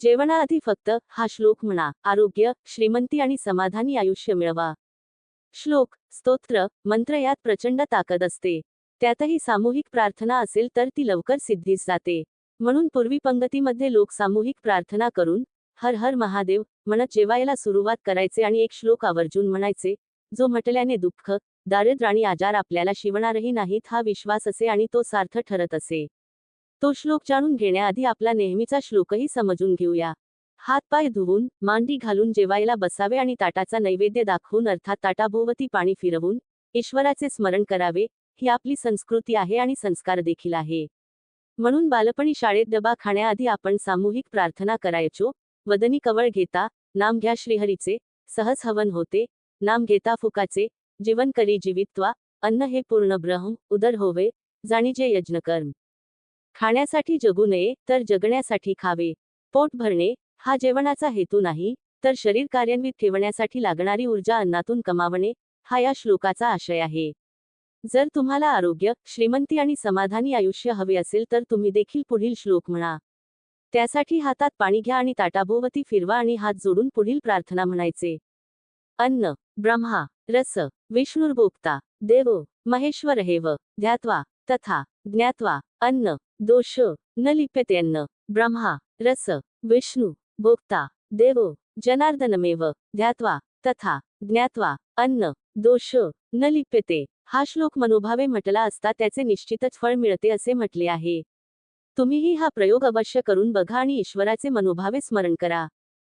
जेवणाआधी फक्त हा श्लोक म्हणा आरोग्य श्रीमंती आणि समाधानी आयुष्य मिळवा. श्लोक स्तोत्र मंत्र यात प्रचंड ताकद असते. त्यातही सामूहिक प्रार्थना असेल तर ती लवकर सिद्धीस जाते. म्हणून पूर्वी पंगतीमध्ये लोक सामूहिक प्रार्थना करून हर हर महादेव म्हणत जेवायला सुरुवात करायचे आणि एक श्लोक आवर्जून म्हणायचे जो म्हटल्याने दुःख दारिद्र्य आणि आजार आपल्याला शिवणारही नाहीत हा विश्वास असे आणि तो सार्थ ठरत असे. तो श्लोक जाणून घेण्याआधी आपला नेहमीचा श्लोकही समजून घेऊया. हातपाय धुवून मांडी घालून जेवायला बसावे आणि ताटाचा नैवेद्य दाखवून अर्थात ताटाभोवती पाणी फिरवून ईश्वराचे स्मरण करावे ही आपली संस्कृती आहे आणि संस्कार देखील आहे. म्हणून बालपणी शाळेत डबा खाण्याआधी आपण सामूहिक प्रार्थना करायचो वदनी कवळ घेता नाम घ्या श्रीहरीचे सहज हवन होते नाम घेता फुकाचे जीवन करी जीवित्वा अन्न हे पूर्ण ब्रह्म उदर होवे जाणीजे यज्ञकर्म. खाण्यासाठी जगू नये तर जगण्यासाठी खावे. पोट भरणे हा जेवणाचा हेतू नाही तर शरीर कार्यान्वित ठेवण्यासाठी लागणारी ऊर्जा अन्नातून कमावणे हा या श्लोकाचा आशय आहे. जर तुम्हाला आरोग्य श्रीमंती आणि समाधानी आयुष्य हवे असेल तर तुम्ही देखील पुढील श्लोक म्हणा. त्यासाठी हातात पाणी घ्या आणि ताटाभोवती फिरवा आणि हात जोडून पुढील प्रार्थना म्हणायचे. अन्न ब्रह्मा रस विष्णुर्भोक्ता देवो महेश्वर हेव ध्यात्वा तथा ज्ञात्वा अन्न दोष न लिप्यतेन्न ब्रह्मा रस विष्णू भोक्ता देवो जनार्दनमेव ध्यात्वा तथा ज्ञात्वा अन्न दोष न लिप्यते हा श्लोक मनोभावे म्हटला असता त्याचे निश्चितच फळ मिळते असे म्हटले आहे. तुम्हीही हा प्रयोग अवश्य करून बघा आणि ईश्वराचे मनोभावे स्मरण करा.